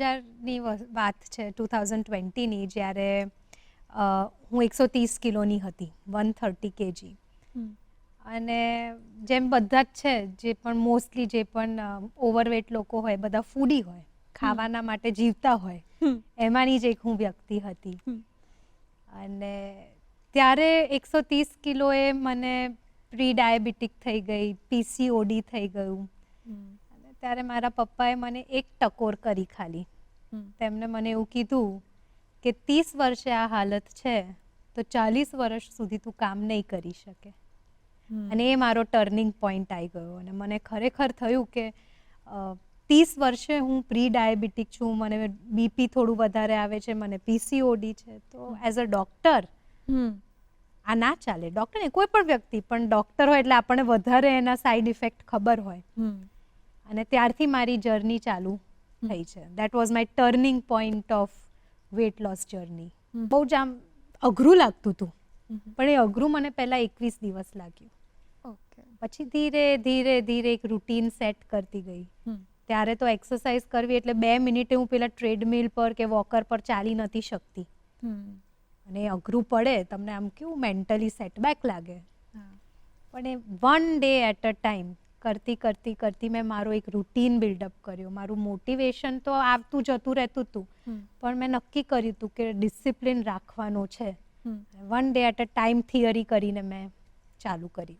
હજારની વાત છે ટુ થાઉઝન્ડ ટ્વેન્ટીની જ્યારે હું એકસો ત્રીસ કિલોની હતી વન થર્ટી કેજી. અને જેમ બધા જ છે જે પણ મોસ્ટલી જે પણ ઓવરવેટ લોકો હોય બધા ફૂડી હોય ખાવાના માટે જીવતા હોય એમાંની જ એક હું વ્યક્તિ હતી. અને ત્યારે એકસો ત્રીસ કિલોએ મને પ્રી ડાયાબિટીક થઈ ગઈ પીસીઓડી થઈ ગયું. ત્યારે મારા પપ્પાએ મને એક ટકોર કરી ખાલી. તેમણે મને એવું કીધું કે ત્રીસ વર્ષે આ હાલત છે તો ચાલીસ વર્ષ સુધી તું કામ નહીં કરી શકે. અને એ મારો ટર્નિંગ પોઈન્ટ આવી ગયો અને મને ખરેખર થયું કે ત્રીસ વર્ષે હું પ્રી ડાયાબિટીક છું મને બીપી થોડું વધારે આવે છે મને પીસીઓડી છે તો એઝ અ ડૉક્ટર આ ના ચાલે. ડૉક્ટર ને કોઈ પણ વ્યક્તિ પણ ડૉક્ટર હોય એટલે આપણને વધારે એના સાઈડ ઇફેક્ટ ખબર હોય. અને ત્યારથી મારી જર્ની ચાલુ થઈ છે. That was my turning point of weight loss journey બહુ જ આમ અઘરું લાગતું હતું. પણ એ અઘરું મને પહેલાં એકવીસ દિવસ લાગ્યું. ઓકે પછી ધીરે ધીરે ધીરે એક રૂટીન સેટ કરતી ગઈ. ત્યારે તો એક્સરસાઇઝ કરવી એટલે બે મિનિટે હું પેલા ટ્રેડમિલ પર કે વોકર પર ચાલી નથી શકતી. અને એ અઘરું પડે તમને આમ કેવું મેન્ટલી સેટબેક લાગે. પણ એ one day at a time કરતી કરતી કરતી મેં મારો એક રૂટીન બિલ્ડઅપ કર્યો. મારું મોટિવેશન તો આવતું જતું રહેતું હતું પણ મેં નક્કી કર્યું હતું કે ડિસિપ્લિન રાખવાનો છે. One day at a time theory કરીને મેં ચાલુ કરી